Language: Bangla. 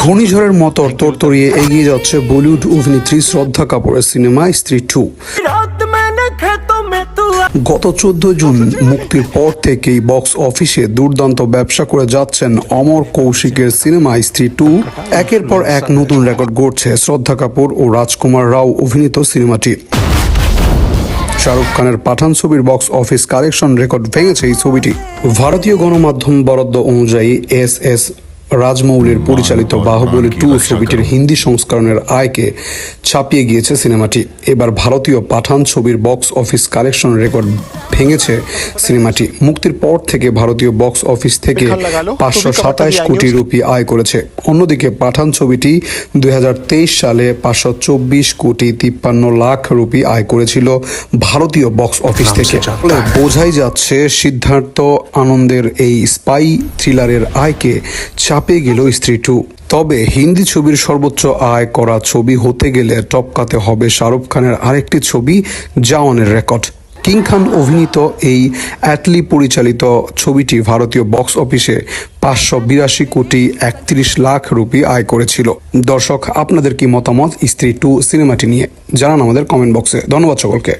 ঘূর্ণিঝড়ের মতো তরতরিয়ে এগিয়ে যাচ্ছে বলিউড অভিনেত্রী শ্রদ্ধা কাপুরের সিনেমা স্ত্রী টু। গত চোদ্দ জুন মুক্তির পর থেকেই বক্স অফিসে দুর্দান্ত ব্যবসা করে যাচ্ছেন অমর কৌশিকের সিনেমা স্ত্রী টু। একের পর এক নতুন রেকর্ড গড়ছে শ্রদ্ধা কাপুর ও রাজকুমার রাও অভিনীত সিনেমাটি। শাহরুখ খানের পাঠান ছবির বক্স অফিস কালেকশন রেকর্ড ভেঙেছে এই ছবিটি। ভারতীয় গণমাধ্যম বরাদ্দ অনুযায়ী এস এস রাজমৌলির পরিচালিত বাহুবলী টু ছবিটির হিন্দি সংস্করণের আয়কে ছাপিয়ে গিয়েছে সিনেমাটি। এবার ভারতীয় পাঠান ছবির বক্স অফিস কালেকশন রেকর্ড ভেঙেছে সিনেমাটি। মুক্তির পর থেকে ভারতীয় বক্স অফিস থেকে পাঁচশো সাতাশ কোটি রুপি আয় করেছে। অন্যদিকে পাঠান ছবিটি দুই হাজার তেইশ সালে পাঁচশো চব্বিশ কোটি তিপ্পান্ন লাখ রুপি আয় করেছিল ভারতীয় বক্স অফিস থেকে। বোঝাই যাচ্ছে সিদ্ধার্থ আনন্দের এই স্পাই থ্রিলারের আয়কে চাপে গেল স্ত্রী টু তবে হিন্দি ছবির সর্বোচ্চ আয় করা ছবি হতে গেলে টপকাতে হবে শাহরুখ খানের আরেকটি ছবি, জাওয়ানের রেকর্ড। কিং খান অভিনীত এই অ্যাটলি পরিচালিত ছবিটি ভারতীয় বক্স অফিসে পাঁচশো বিরাশি কোটি একত্রিশ লাখ রুপি আয় করেছিল। দর্শক, আপনাদের কি মতামত স্ত্রী টু সিনেমাটি নিয়ে? জানান আমাদের কমেন্ট বক্সে। ধন্যবাদ সকলকে।